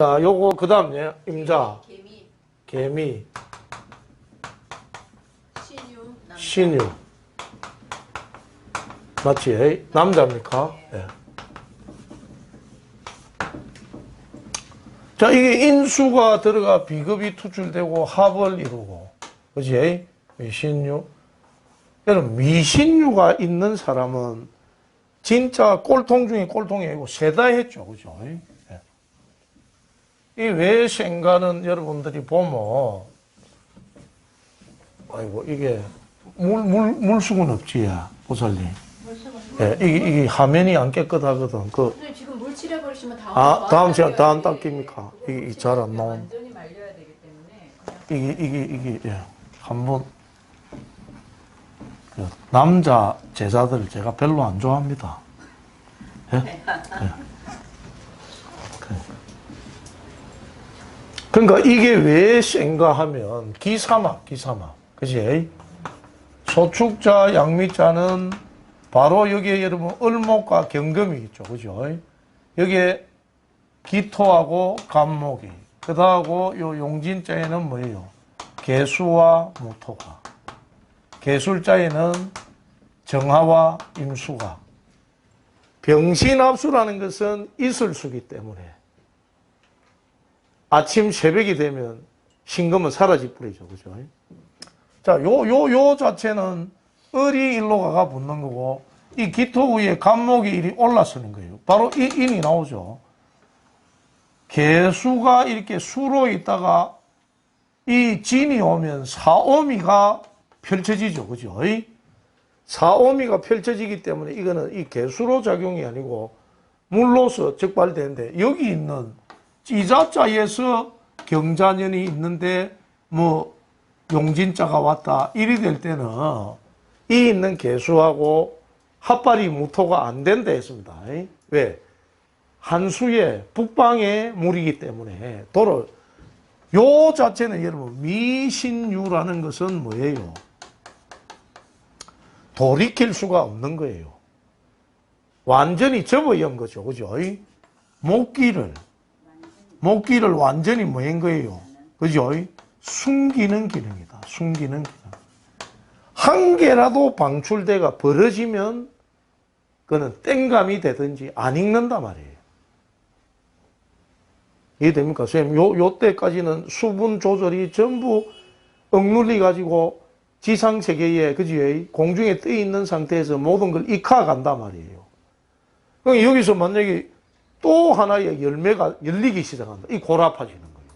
자, 요거 그 다음 예, 임자, 개미, 개미, 신유, 남자. 신유. 맞지? 에이? 남자입니까? 예. 자, 이게 인수가 들어가 비급이 투출되고 합을 이루고, 그지? 에이? 이 신유. 여러분, 미신유가 있는 사람은 진짜 꼴통 중에 꼴통이 아니고 세다 했죠. 그죠? 예. 이 외생가는 여러분들이 보면, 아이고, 이게, 물, 물, 물수건 없지, 야, 보살님. 예, 이게, 이게 화면이 안 깨끗하거든. 그, 선생님 지금 물 칠해버리시면 다음 아, 다음 시간, 다음 닦여야 닦입니까? 돼. 이게 잘 안 나온. 완전히 말려야 되기 때문에 그냥 이게, 이게, 이게, 예. 한 번, 그 남자 제자들 제가 별로 안 좋아합니다. 예? 예. 그러니까 이게 왜 센가 하면 기사막, 기사막. 그지? 소축자, 양미자는 바로 여기에 여러분 을목과 경금이 있죠. 그죠? 여기에 기토하고 간목이. 그다하고 요 용진자에는 뭐예요? 개수와 무토가. 개술자에는 정화와 임수가. 병신합수라는 것은 이슬수기 때문에 아침 새벽이 되면 신금은 사라질 뿌리죠. 그죠? 자, 요, 요, 요 자체는 을이 일로 가가 붙는 거고, 이 기토 위에 간목이 일이 올라서는 거예요. 바로 이 인이 나오죠. 개수가 이렇게 수로 있다가 이 진이 오면 사오미가 펼쳐지죠. 그죠? 사오미가 펼쳐지기 때문에 이거는 이 개수로 작용이 아니고 물로서 적발되는데 여기 있는 찌자자에서 경자년이 있는데 뭐 용진자가 왔다 이리 될 때는 이 있는 개수하고 합발이 무토가 안 된다 했습니다. 왜? 한수의 북방의 물이기 때문에 도를 요 자체는 여러분 미신유라는 것은 뭐예요? 돌이킬 수가 없는 거예요. 완전히 접어연 거죠. 그죠? 목기를 목기를 완전히 뭐한 거예요? 그죠? 숨기는 기능이다. 숨기는 기능. 한 개라도 방출대가 벌어지면 그는 땡감이 되든지 안 읽는단 말이에요. 이해됩니까? 선생님, 요, 요 때까지는 수분 조절이 전부 억눌리 가지고 지상세계에, 그지? 공중에 떠 있는 상태에서 모든 걸 익혀 간단 말이에요. 그럼 여기서 만약에 또 하나의 열매가 열리기 시작한다. 이 골아파지는 거예요.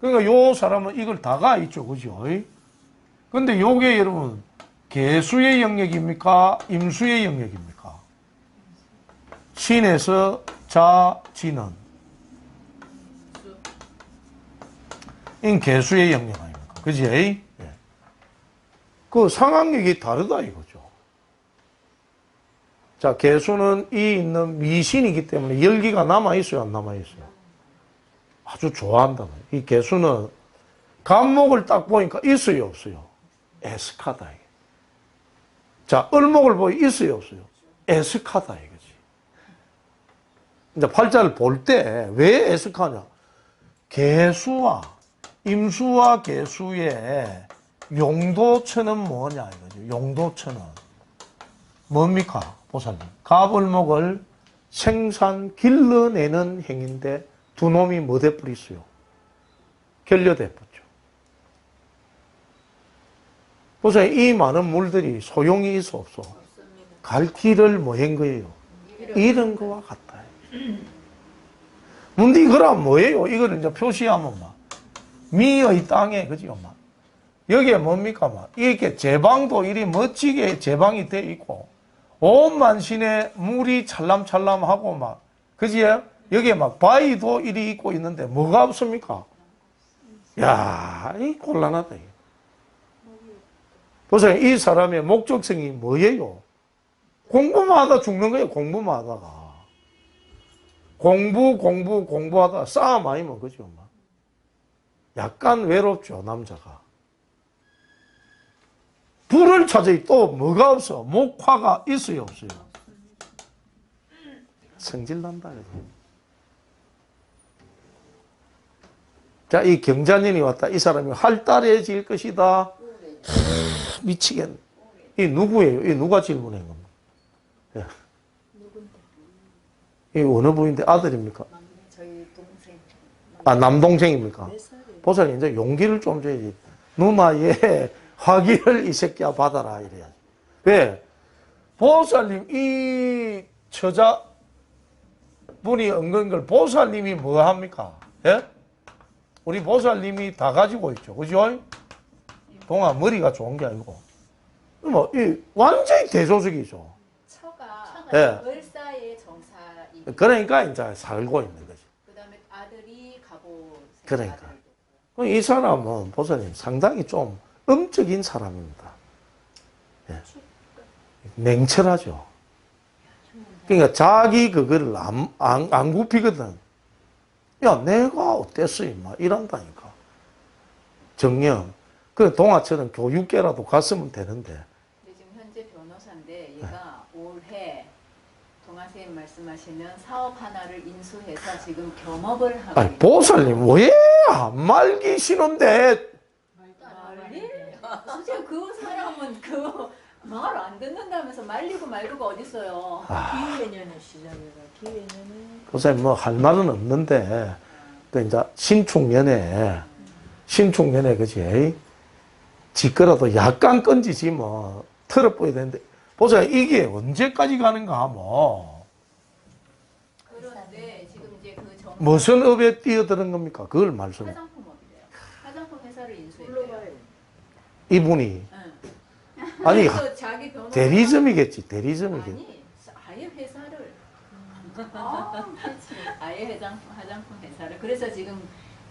그러니까 요 사람은 이걸 다가 있죠. 그죠? 근데 요게 여러분, 개수의 영역입니까? 임수의 영역입니까? 신에서 자, 지는. 이 개수의 영역 아닙니까? 그지? 예. 그 상황력이 다르다 이거죠. 자, 개수는 이 있는 미신이기 때문에 열기가 남아있어요, 안 남아있어요? 아주 좋아한다. 이 개수는 간목을 딱 보니까 있어요, 없어요? 에스카다. 자, 을목을 보니 있어요, 없어요? 에스카다, 이거지. 이제 팔자를 볼 때 왜 에스카냐? 개수와 임수와 개수의 용도처는 뭐냐, 이거죠. 용도처는. 뭡니까? 보살님. 갑을목을 생산, 길러내는 행인데 두 놈이 뭐 돼버렸어요? 결려돼버죠. 보세요. 이 많은 물들이 소용이 있어, 없어? 갈 길을 뭐한 거예요? 잃은 거와 같다. 근데 이거란 뭐예요? 이거를 이제 표시하면 막, 미의 땅에, 그지요? 막. 여기에 뭡니까? 막. 이렇게 제방도 이리 멋지게 제방이 돼 있고, 온 만신에 물이 찰람찰람하고 막, 그지요? 여기에 막 바위도 이리 있고 있는데 뭐가 없습니까? 야, 이 곤란하다. 보세요. 이 사람의 목적성이 뭐예요? 공부만 하다 죽는 거예요. 공부만 하다가. 공부, 공부, 공부하다 싸움 아니면 그죠? 막. 약간 외롭죠, 남자가. 불을 찾아야 또 뭐가 없어? 목화가 있어요, 없어요? 성질 난다. 자, 이 경자년이 왔다. 이 사람이 활달해질 것이다. 미치겠네. 이 누구예요? 이 누가 질문한 겁니까? 예. 이 어느 부인데 아들입니까? 아, 남동생입니까? 보살님 이제 용기를 좀 줘야지. 누나의 화기를 이 새끼야 받아라 이래야지. 왜? 보살님 이 처자 분이 엉근 걸 보살님이 뭐 합니까? 예? 우리 보살님이 다 가지고 있죠. 그죠? 동안 머리가 좋은 게 아니고. 뭐, 이 완전히 대조적이죠. 처가 예. 을사의 정사이 그러니까 이제 살고 있는 거지. 그 다음에 아들이 갑오 그러니까. 이 사람은 보살님 상당히 좀 음적인 사람입니다. 예. 냉철하죠. 그러니까 자기 그거를 안, 안, 안 굽히거든. 야, 내가 어땠어, 임마. 이런다니까. 정령. 그 동아처럼 교육계라도 갔으면 되는데. 지금 현재 변호사인데 얘가 올해 동아선생님 말씀하시면 사업 하나를 인수해서 지금 겸업을 하고 아니, 보살님, 왜 안 말기시는데? 선생님 그 사람은 그 말 안 듣는다면서 말리고 말고가 어딨어요 기회년의 시작이라 기회년은 보살님, 뭐, 할 말은 없는데. 그, 이제, 신축년에, 신축년에, 그지? 지거라도 약간 건지지, 뭐, 털어보야 되는데. 보세요, 이게 언제까지 가는가, 뭐. 그런데 지금 이제 그 정... 무슨 업에 뛰어드는 겁니까? 그걸 말씀해. 화장품 업이래요 화장품 회사를 인수했대요 불러봐요. 이분이. 응. 아니, 대리점이겠지, 대리점이겠지. 아니 아예 회사를 아. 아예 회장 화장품 회사를 그래서 지금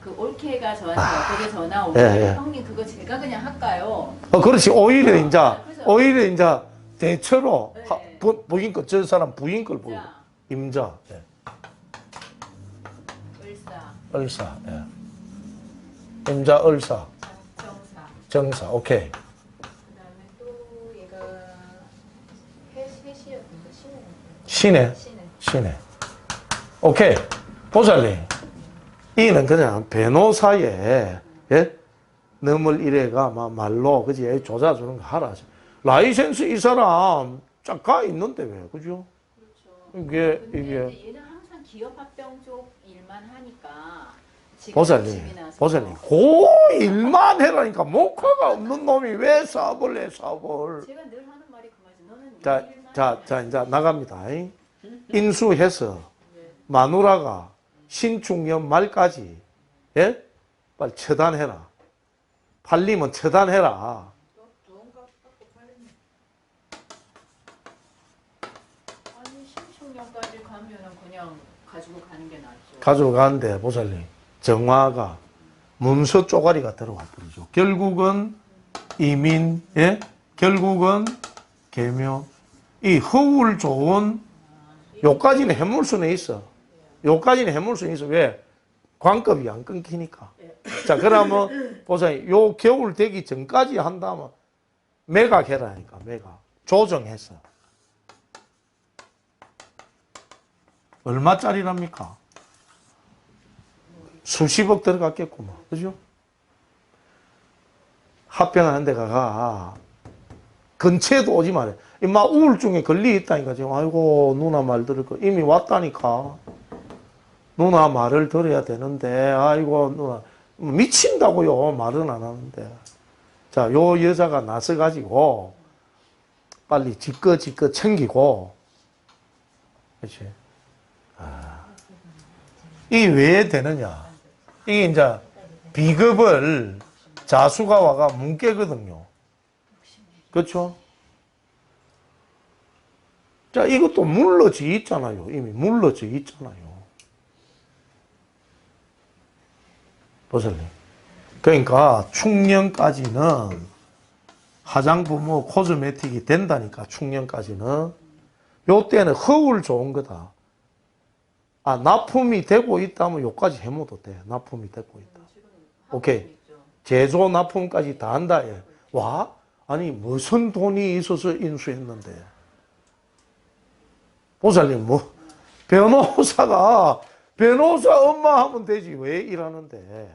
그 올케가 저한테 어떻게 전화 오고 예, 예. 형님 그거 제가 그냥 할까요? 어, 그렇지. 오히려 이제, 그래서- 오히려 이제, 대처로, 네. 하- 부, 부인 거, 저 사람 부인 걸 보고. 자 임자. 예. 을사 을사. 예. 임자, 을사. 정사. 오케이. 그다음에 또 얘가 해 해시였는데 신은 신의. 신은 신의. 오케이. 보살님. 이는 그냥 변호사에, 예? 넘을 이래가 막 말로, 그지? 조사주는 거 하라. 라이센스 이 사람 짝가 있는데 왜, 그죠? 그렇죠. 이게, 근데 이게. 얘는 항상 기업 합병 쪽 일만 하니까 보살님, 보살님. 그 일만 해라니까 목화가 없는 놈이 왜 사업을 해, 사업을. 제가 늘 하는 말이 그 말이지. 너는 자, 자, 해. 자, 이제 나갑니다. 잉? 인수해서 마누라가 신축년 말까지, 예? 빨리 처단해라. 팔리면 처단해라. 아니 16년까지 가면은 그냥 가지고 가는 게 낫죠. 가지고 가는데, 보살님. 정화가 문서 쪼가리가 들어와 버리죠. 결국은 이민, 예? 결국은 개묘. 이 허울 좋은 요까지는 해물 수는 있어. 요까지는 해물 수는 있어. 왜? 관급이 안 끊기니까. 자, 그러면 보세요. 요 겨울 되기 전까지 한다면 매각해라니까, 매각. 조정해서. 얼마짜리랍니까? 수십억 들어갔겠구만. 그죠? 합병하는 데 가 가. 근처에도 오지 말해. 임마 우울증에 걸리 있다니까 지금. 아이고 누나 말 들을 거 이미 왔다니까. 누나 말을 들어야 되는데 아이고 누나 미친다고요. 말은 안 하는데. 자, 요 여자가 나서 가지고 빨리 지껏 지껏 챙기고. 그렇지. 아. 이게 왜 되느냐? 이게 이제 비급을 자수가 와가 뭉개거든요. 그렇죠? 자, 이것도 물러져 있잖아요. 이미 물러져 있잖아요. 보살님. 그러니까 충년까지는 화장품 뭐 코스메틱이 된다니까 충년까지는 요 때는 허울 좋은 거다. 아 납품이 되고 있다면 요까지 해모도 돼. 납품이 되고 있다. 오케이. 제조 납품까지 다 한다. 예. 와? 아니 무슨 돈이 있어서 인수했는데. 보살님 뭐 변호사가 변호사 엄마 하면 되지 왜 일하는데.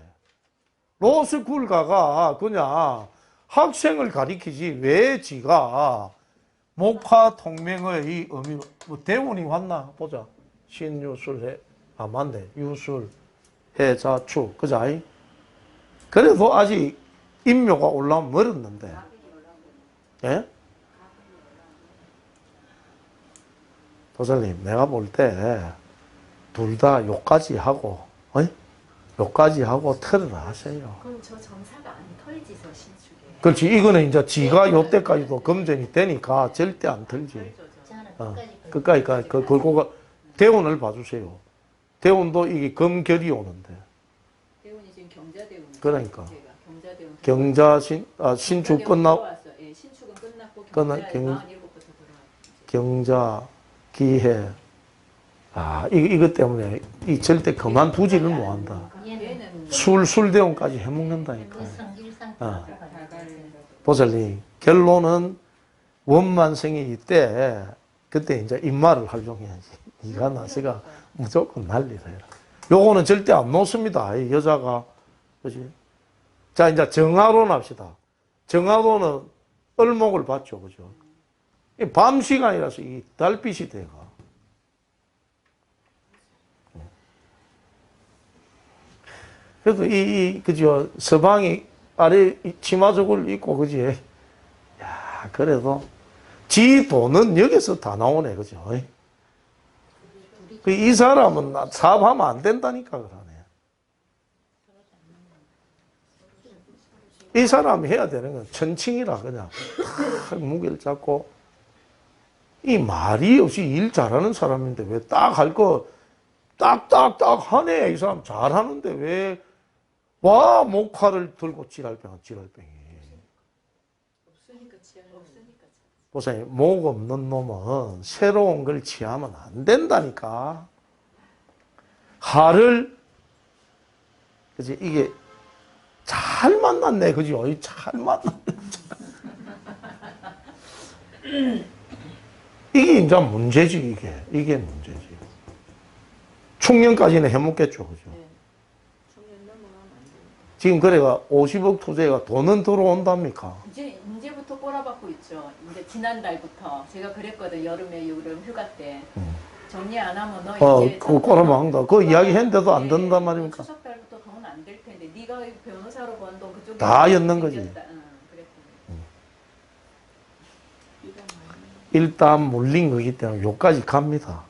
로스쿨 가가 그냥 학생을 가리키지 왜 지가 목화 통맹의 이 의미 뭐 대운이 왔나 보자 신유술해. 아 맞네. 유술 해자축 그자이. 그래도 아직 인묘가 올라오면 멀었는데. 예? 도사님 내가 볼 때 둘다 요까지 하고 어? 요까지 하고 틀을 하세요. 그럼 저 점사가 안 털지서 신축에. 그렇지. 이거는 이제 지가 요때까지도 검증이 되니까 절대 안 저는 어, 끝까지 끝까지 그 걸고 가 대운을 봐주세요 대운도 이게 금결이 오는데 대운이 지금 경자대운. 그러니까. 경자대운. 경자신 아 신축 끝나. 예, 신축은 끝났고 끝나- 경- 47부터 들어왔죠. 경자 기해 아 이, 이것 때문에 이 절대 그만두지를 못한다 얘는 술 술대운까지 해먹는다니까 어. 들어가야 보살님 결론은 원만성이 이때 그때 이제 입말을 활용해야지. 이가 나시가 무조건 해라 요거는 절대 안 놓습니다. 이 여자가. 그지? 자 이제 정화론 합시다. 정화론은 을목을 받죠. 그죠? 이밤 시간이라서 이 달빛이 돼가. 그래도 이, 이 그죠? 서방이 아래 이 치마족을 입고 그지? 야 그래도 지 돈은 여기서 다 나오네 그죠? 그이 사람은 나 사업하면 안 된다니까 그러네. 이 사람이 해야 되는 건 천칭이라 그냥 탁 무게를 잡고. 이 말이 없이 일 잘하는 사람인데 왜 딱 할 거 딱딱딱 하네. 이 사람 잘하는데 왜 와 목화를 들고 지랄병 지랄병이. 없으니까 없으니까. 보세요. 목 없는 놈은 새로운 걸 취하면 안 된다니까. 하를 그지? 이게 잘 만났네 그죠 이잘 만났네. 이게 이제 문제지 이게. 이게 문제지. 충년까지는 해먹겠죠 그죠? 네. 지금 그래가 50억 투자가 돈은 들어온답니까? 이제 이제부터 꼬라박고 있죠. 이제 지난달부터 제가 그랬거든 여름에 여름 휴가 때 정리 안 하면 너 어, 이제 그거 꼬라박는다. 그거 이야기 했는데도 안 네, 된단 말입니까? 추석 달부터 돈 안 될 텐데 네가 변호사로 번돈 그쪽에 다 였는 거지. 응, 많이 일단 물린 거기 때문에 요까지 갑니다.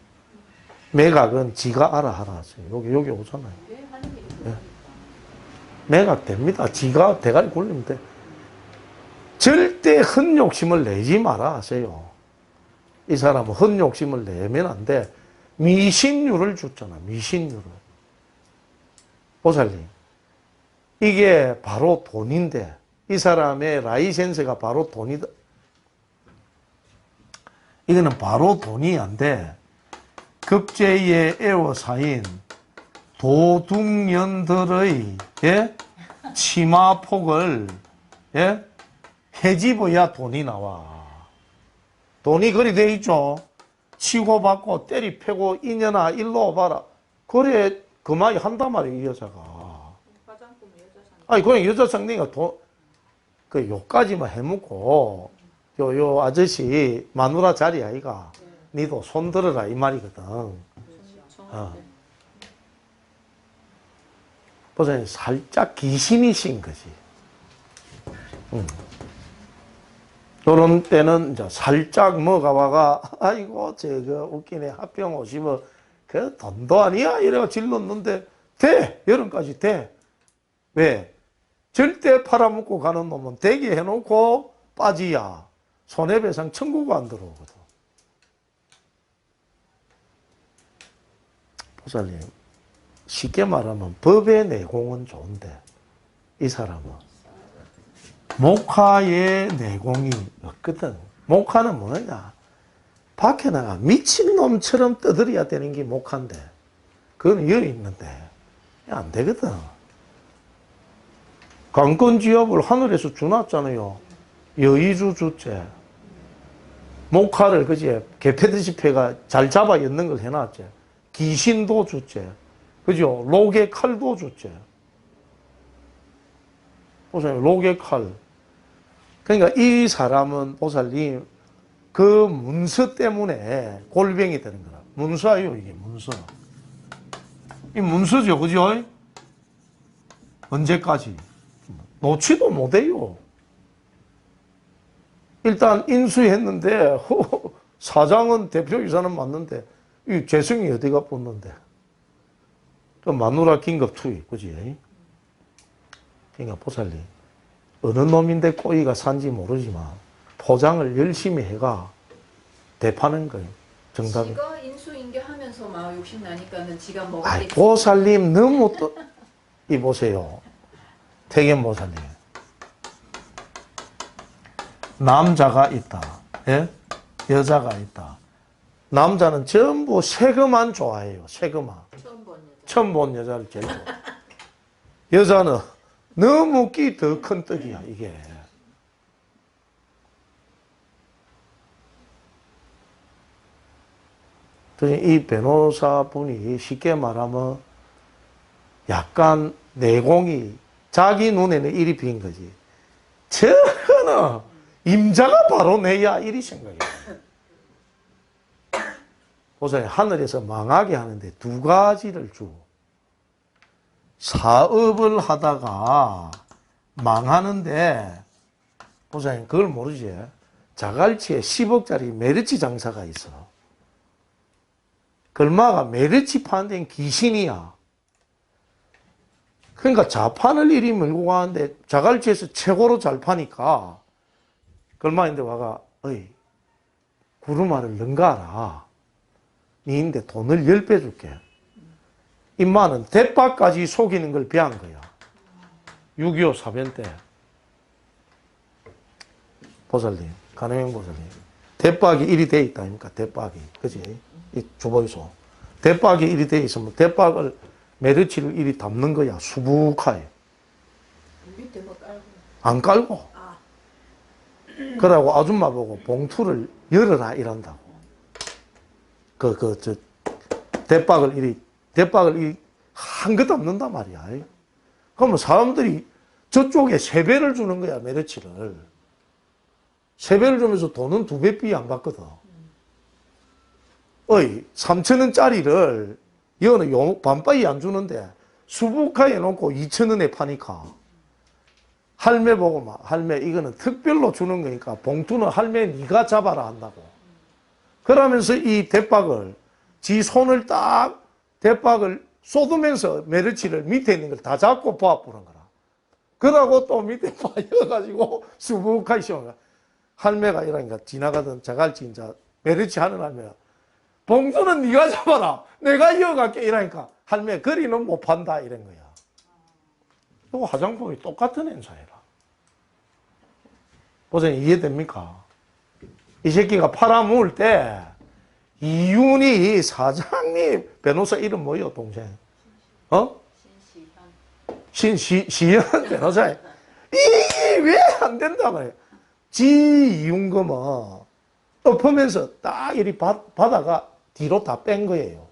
매각은 지가 알아 하라 하세요. 여기, 여기 오잖아요. 네. 그러니까. 매각 됩니다. 지가 대가리 굴리면 돼. 절대 헛욕심을 내지 마라 하세요. 이 사람은 헛욕심을 내면 안 돼. 미신율을 줬잖아. 미신율을. 보살님. 이게 바로 돈인데 이 사람의 라이센스가 바로 돈이다. 이거는 바로 돈이 안 돼. 급제의 애워사인 도둑년들의 예? 치마폭을 예? 해집어야 돈이 나와. 돈이 그리 돼 있죠. 치고받고 때리 패고 이년아 일로 와봐라. 그래 그만이 한단 말이에요 이 여자가. 아니 그냥 여자 상대가 돈그 요까지만 해먹고 요 요 아저씨 마누라 자리 아이가 니도 손 들어라 이 말이거든. 어. 보세요 살짝 귀신이신 거지. 음. 요런 때는 이제 살짝 와가 아이고 저거 웃기네 합병 오시면 그 돈도 아니야 이래가 질렀는데 돼 여름까지 돼 왜? 절대 팔아먹고 가는 놈은 대기 해놓고 빠지야. 손해배상 청구가 안 들어오거든. 보살님, 쉽게 말하면 법의 내공은 좋은데, 이 사람은 목화의 내공이 없거든. 목화는 뭐냐? 밖에 나가 미친놈처럼 떠들어야 되는 게 목화인데, 그건 여유 있는데, 안 되거든. 강권 지압을 하늘에서 주놨잖아요. 여의주 주제. 목화를 그제 개패듯이 패가 잘 잡아 엮는 걸 해놨지. 귀신도 주제. 그죠? 록의 칼도 주제. 보살님, 로개칼. 그러니까 이 사람은 보살님, 그 문서 때문에 골병이 되는 거라. 문서예요, 이게 문서. 이 문서죠, 그죠? 언제까지? 놓지도 못해요. 일단 인수했는데, 사장은 대표이사는 맞는데, 이 재성이 어디가 붙는데. 또 마누라 긴급 투입, 그지? 그러니까 보살님, 어느 놈인데 꼬이가 산지 모르지만 포장을 열심히 해가 대파는 거예요. 정답은. 지가 인수인계하면서 막 욕심 나니까는 지가 먹었겠지. 보살님 너무 또, 이 보세요. 태견 보살님. 남자가 있다. 예? 여자가 있다. 남자는 전부 세금만 좋아해요. 세금만. 처음 본 여자. 처음 본 여자를 제일 좋아. 여자는 너무 끼 더 큰 떡이야, 이게. 이 변호사분이 쉽게 말하면 약간 내공이 자기 눈에는 일이 빈 거지. 저거는 임자가 바로 내야 일이 생각해. 보세요. 하늘에서 망하게 하는데 두 가지를 주. 사업을 하다가 망하는데, 보세요. 그걸 모르지. 자갈치에 10억짜리 메르치 장사가 있어. 걸마가 메르치 파는 데는 귀신이야. 그러니까 자판을 이리 밀고 가는데 자갈치에서 최고로 잘 파니까 걸마인데 와가, 어이, 구루마를 능가하라. 니인데 돈을 10배 줄게. 임마는 대파까지 속이는 걸 배한 거야. 6.25 사변 때. 보살님, 가능형 보살님. 대박이 일이 돼 있다 아닙니까? 대박이. 그지? 이 주보이소. 대박이 일이 돼 있으면 대박을 메르치를 일이 담는 거야. 수북하게. 밑에 뭐. 안 깔고. 아. 그러고 아줌마 보고 봉투를 열어라 이런다고. 그, 그, 저, 대박을 이리, 대박을 이리 한 것도 없는단 말이야. 그러면 사람들이 저쪽에 세 배를 주는 거야, 메르치를. 세 배를 주면서 돈은 두 배 비 안 받거든. 어이, 3천원짜리를, 이거는 용, 반바이 안 주는데, 수북하게 놓고 2천원에 파니까. 할매 보고 막 할매 이거는 특별로 주는 거니까 봉투는 할매 네가 잡아라 한다고. 그러면서 이 대박을 지 손을 딱 대박을 쏟으면서 메르치를 밑에 있는 걸 다 잡고 보아보는 거라. 그러고 또 밑에 파여가지고 수북하게 거야. 할매가 이러니까 지나가던 자갈치 이제 메르치 하는 할매가 봉투는 네가 잡아라. 내가 이어갈게 이러니까 할매 거리는 못 판다 이런 거야. 이거 화장품이 똑같은 행사해라. 보세요, 이해됩니까? 이 새끼가 팔아먹을 때, 이윤이 사장님, 변호사 이름 뭐요, 동생? 어? 신시현. 변호사. 이게 왜 안 된다 말이야. 지 이윤금은 엎으면서 딱 이리 받, 받아가 뒤로 다 뺀 거예요.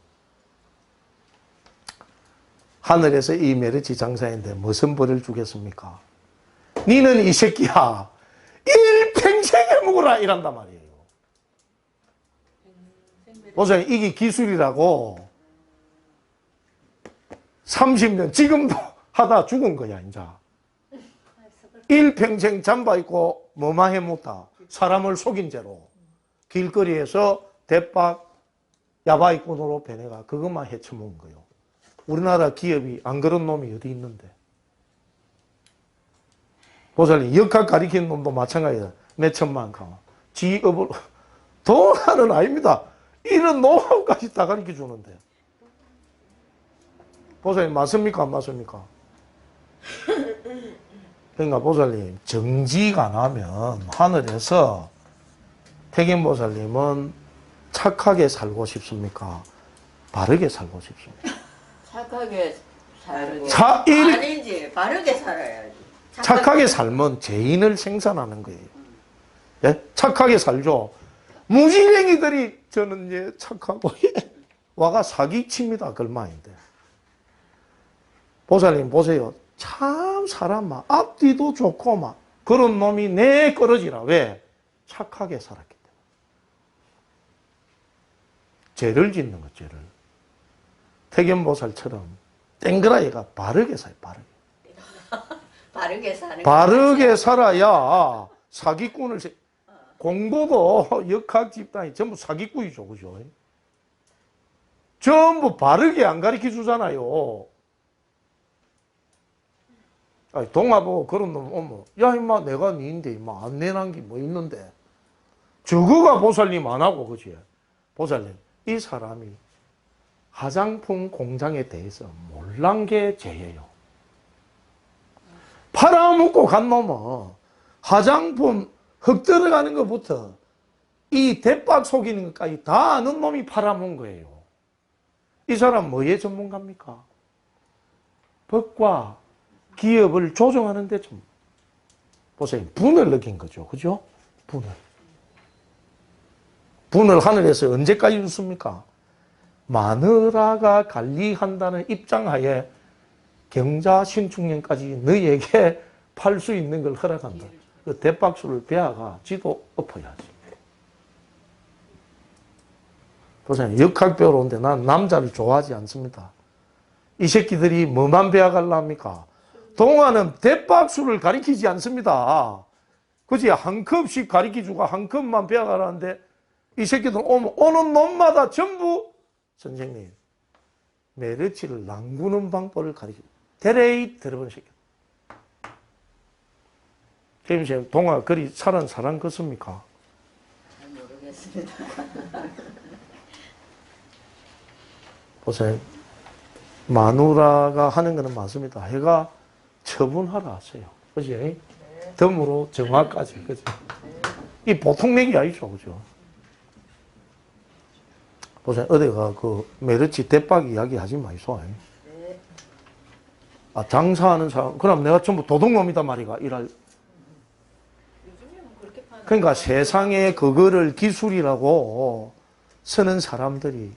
하늘에서 이 메르치 장사인데 무슨 벌을 주겠습니까? 니는 이 새끼야 일평생에 먹으라 이란단 말이에요. 보세요 이게 기술이라고 30년 지금도 하다 죽은 거야 이제 일평생 잠바 입고 뭐만 해못다 사람을 속인 죄로 길거리에서 대박 야바이꾼으로 변해가 그것만 헤쳐먹은 거예요. 우리나라 기업이 안 그런 놈이 어디 있는데. 보살님, 역학 가리키는 놈도 마찬가지다. 몇 천만 가. 지업을, 돈 하는 아닙니다. 이런 노하우까지 다 가르쳐 주는데. 보살님, 맞습니까? 안 맞습니까? 그러니까 보살님, 정지가 나면 하늘에서 태견 보살님은 착하게 살고 싶습니까? 바르게 살고 싶습니까? 착하게 살고 자, 일, 아니지 바르게 살아야지 착하게 살면 죄인을 생산하는 거예요. 예? 착하게 살죠. 무지랭이들이 저는 예, 착하고 예, 와가 사기칩니다. 걸마인데. 보살님 보세요. 참 사람 막 앞뒤도 좋고 막 그런 놈이 내 끌어지라. 왜? 착하게 살았기 때문에. 죄를 짓는 것, 죄를. 태견보살처럼 땡그라이가 바르게 살아요, 바르게. 바르게 사는 바르게 살아야 사기꾼을 세- 공부도 역학 집단이 전부 사기꾼이죠, 그죠? 전부 바르게 안 가르쳐 주잖아요. 아니, 동화보고 그런 놈 오면, 야, 임마, 내가 니인데, 임마, 안 내난 게 뭐 있는데. 저거가 보살님 안 하고, 그지? 보살님, 이 사람이 화장품 공장에 대해서 몰란 게 죄예요. 팔아먹고 간 놈은 화장품 흙 들어가는 것부터 이 대박 속이는 것까지 다 아는 놈이 팔아먹은 거예요. 이 사람 뭐의 전문가입니까? 법과 기업을 조정하는 데 좀 보세요. 분을 느낀 거죠. 그죠? 분을. 분을 하늘에서 언제까지 줬습니까? 마누라가 관리한다는 입장하에 경자 신축년까지 너희에게 팔 수 있는 걸 허락한다. 그 대박수를 배아가 지도 엎어야지. 보세요. 역학 배우러 오는데 난 남자를 좋아하지 않습니다. 이 새끼들이 뭐만 배워갈라 합니까? 동화는 대박수를 가리키지 않습니다. 그지? 한 컵씩 가리키주고 한 컵만 배워가라는데 이 새끼들 오면 오는 놈마다 전부 선생님 메르치를 랑구는 방법을 가리켜 데레이 들어본 새끼. 선생님 동화 그리 살은 사람 같습니까? 잘 모르겠습니다. 보세요. 마누라가 하는 거는 맞습니다. 해가 처분하라 하세요. 그지? 덤으로 정화까지. 그지? 이 보통 얘기 아니죠. 그죠? 보세요. 어디가 그 메르치 대박 이야기 하지 마이소. 아, 장사하는 사람. 그럼 내가 전부 도둑놈이다 말이가. 일할. 그러니까 세상에 그거를 기술이라고 쓰는 사람들이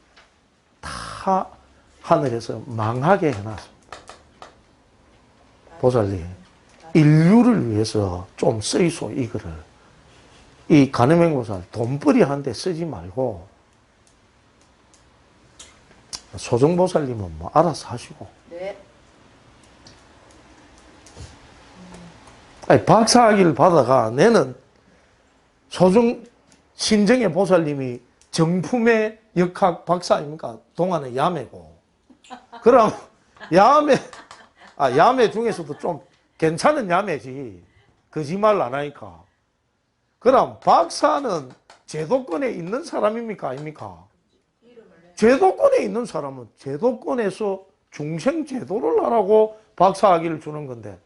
다 하늘에서 망하게 해놨습니다. 보살님, 인류를 위해서 좀 쓰이소, 이거를. 이 가늠행 보살 돈벌이 하는데 쓰지 말고, 소정보살님은 뭐 알아서 하시고, 네. 아니, 박사학위를 받아가 내는 소중 신정의 보살님이 정품의 역학 박사 아닙니까? 동안의 야매고. 그럼 야매, 아, 야매 중에서도 좀 괜찮은 야매지. 거짓말 안 하니까. 그럼 박사는 제도권에 있는 사람입니까? 아닙니까? 제도권에 있는 사람은 제도권에서 중생 제도를 하라고 박사학위를 주는 건데,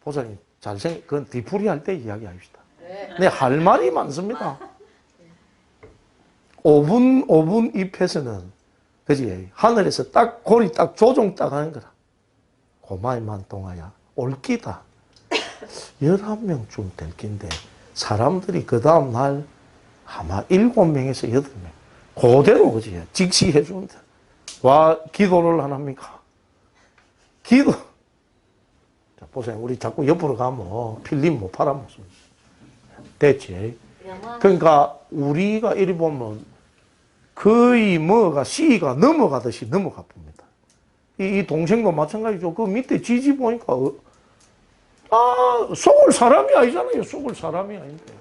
보살님, 잘생, 그건 뒤풀이 할 때 이야기합시다. 네. 네, 할 말이 많습니다. 5분, 5분 잎에서는, 그지? 하늘에서 딱, 골이 딱 조종 딱 하는 거라. 고마이만 동아야, 올기다. 11명쯤 될 낀데, 사람들이 그 다음날 아마 7명에서 8명. 그대로, 그지? 직시해 줍니다. 와, 기도를 안 합니까? 기도. 자, 보세요. 우리 자꾸 옆으로 가면 필름 못 팔아먹습니다. 됐지? 그러니까 우리가 이리 보면 거의 뭐가 C가 넘어가듯이 넘어가 봅니다. 이, 이 동생도 마찬가지죠. 그 밑에 지지 보니까 어, 아 속을 사람이 아니잖아요. 속을 사람이 아닌데.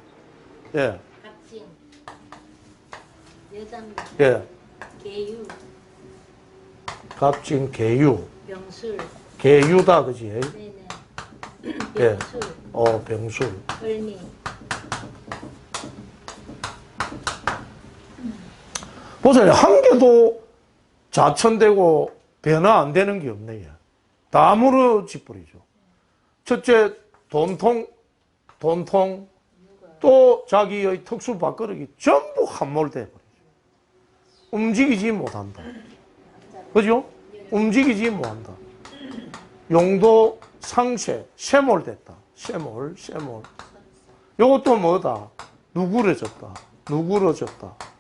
예, 박진 여담 예. 개유 갑진 개유, 병술 개유다 그지? 네네 예. 병술 어 병술. 을미 보세요. 한 개도 좌천되고 변화 안 되는 게 없네요. 다 무너지 버리죠. 첫째, 돈통, 돈통, 또 자기의 특수 밥그릇이 전부 함몰돼 버리죠. 움직이지 못한다. 그죠? 움직이지 못한다. 용도 상쇄, 쇠몰됐다. 쇠몰, 쇠몰. 요것도 뭐다? 누구러졌다. 누구러졌다.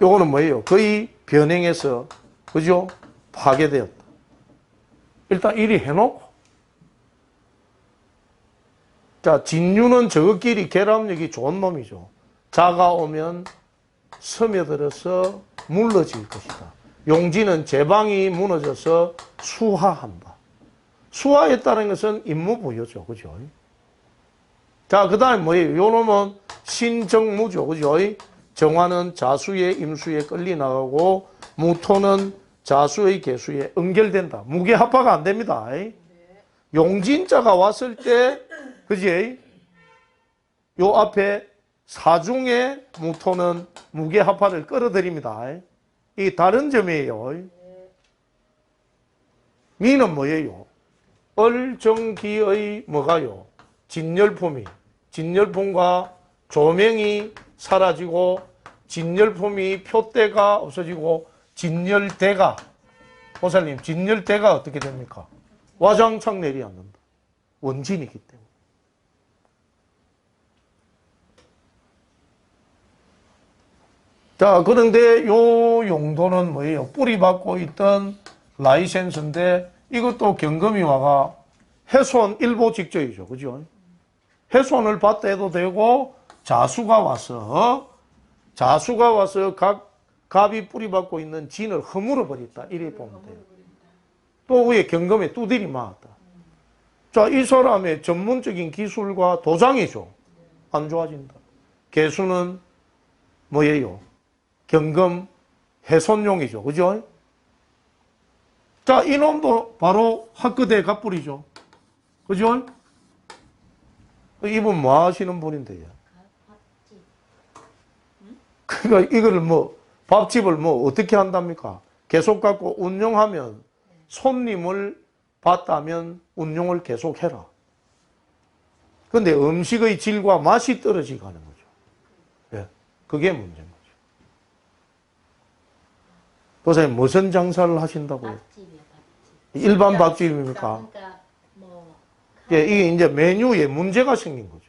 요거는 뭐예요? 거의 변행해서, 그죠? 파괴되었다. 일단 이리 해놓고. 자, 진유는 저것끼리 결합력이 좋은 놈이죠. 자가 오면 스며들어서 물러질 것이다. 용지는 제방이 무너져서 수하한다. 수하했다는 것은 임무부여죠. 그죠? 자, 그 다음에 뭐예요? 요 놈은 신정무죠. 그죠? 정화는 자수의 임수에 끌리 나가고 무토는 자수의 개수에 응결된다. 무게 합파가 안 됩니다. 용진자가 왔을 때, 그지? 요 앞에 사중의 무토는 무게 합파를 끌어들입니다. 이 다른 점이에요. 미는 뭐예요? 얼정기의 뭐가요? 진열품이. 진열품과 조명이 사라지고 진열품이 표대가 없어지고 진열대가 보살님 진열대가 어떻게 됩니까? 와장창 내리 앉는다. 원진이기 때문에. 자, 그런데 요 용도는 뭐예요? 뿌리 받고 있던 라이센스인데 이것도 경금이 와가 해손 일보 직전이죠. 그죠? 해손을 받다 해도 되고 자수가 와서 자수가 와서 각 갑이 뿌리 받고 있는 진을 허물어 버렸다. 이래 보면 돼요. 또 위에 경금에 두들이 맞았다. 자, 이 사람의 전문적인 기술과 도장이죠. 안 좋아진다. 개수는 뭐예요? 경금 훼손용이죠. 그죠? 자, 이놈도 바로 학교대 갑불이죠. 그죠? 이분 뭐 하시는 분인데요? 그러니까 이거를 뭐, 밥집을 뭐 어떻게 한답니까? 계속 갖고 운영하면 손님을 받다면 운영을 계속 해라. 근데 음식의 질과 맛이 떨어지고 하는 거죠. 예. 그게 문제인 거죠. 보세요. 무슨 장사를 하신다고요? 밥집이요, 밥집. 일반 밥집입니까? 그러니까 뭐 예, 이게 이제 메뉴에 문제가 생긴 거죠.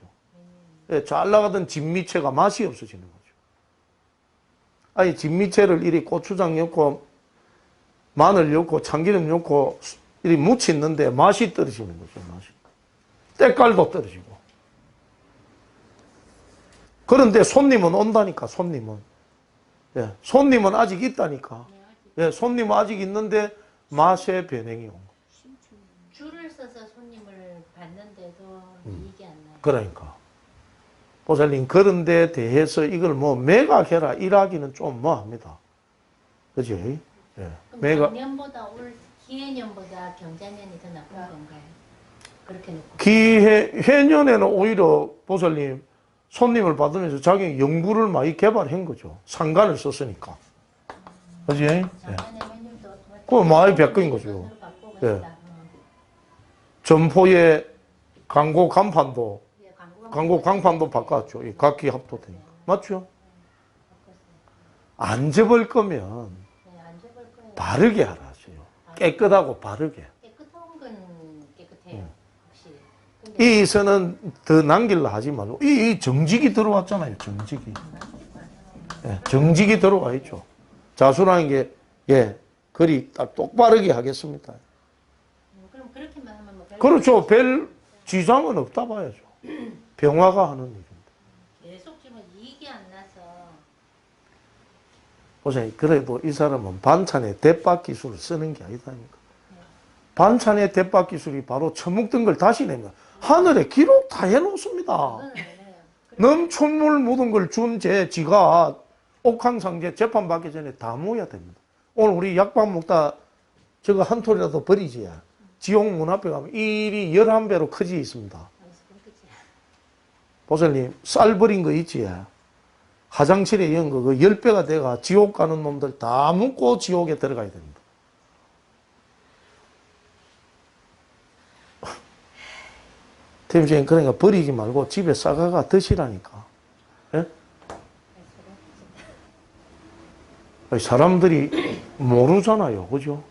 예, 잘 나가던 진미채가 맛이 없어지는 거죠. 아니, 진미채를 이리 고추장 넣고, 마늘 넣고, 참기름 넣고, 이리 무치는데 맛이 떨어지는 거죠, 맛이. 때깔도 떨어지고. 그런데 손님은 온다니까, 손님은. 예, 손님은 아직 있다니까. 예, 손님은 아직 있는데 맛의 변행이 온 거예요. 줄을 서서 손님을 받는데도 음. 이익이 안 나요. 그러니까. 보살님, 그런 데 대해서 이걸 뭐 매각해라, 일하기는 좀 뭐 합니다. 그지? 예. 매각, 작년보다 올 기해년보다 경자년이 더 나쁜 건가요? 그렇게 놓고 기해, 해년에는 오히려 보살님, 손님을 받으면서 자기 연구를 많이 개발한 거죠. 상관을 썼으니까. 그지? 예. 그거 많이 바뀐 거죠. 예. 예. 점포의 광고 간판도, 예, 광고 광판도 바꿨죠. 이 각기 합도되니까. 맞죠? 안 접을 거면 네. 바르게 하라죠. 깨끗하고 바르게. 깨끗한 건 깨끗해요. 음. 확실히. 근데 이 선은 더 남길라 하지 말고 이, 이 정직이 들어왔잖아요. 정직이. 예, 정직이 들어와 있죠. 자수라는 게 예, 글이 딱 똑바르게 하겠습니다. 음, 그럼 그렇게만 하면 뭐 별- 그렇죠. 별 지장은 없다 봐야죠. 병화가 하는 일입니다. 계속 주면 이익이 안 나서 보세요. 그래도 이 사람은 반찬에 대박 기술을 쓰는 게 아니다니까. 반찬의 대박 기술이 바로 처묵던 걸 다시 내면 하늘에 기록 다 해놓습니다. 넘촌물 묻은 걸 준 제 지가 옥황상제 재판 받기 전에 다 모여야 됩니다. 오늘 우리 약밥 먹다 저거 한 톨이라도 버리지. 지옥 문 앞에 가면 일이 11배로 커지 있습니다. 보살님, 쌀 버린 거 있지? 화장실에 이런 거, 그 10배가 돼가 지옥 가는 놈들 다 묻고 지옥에 들어가야 됩니다. 팀장님, 그러니까 버리지 말고 집에 싸가가 드시라니까. 예? 사람들이 모르잖아요. 그죠?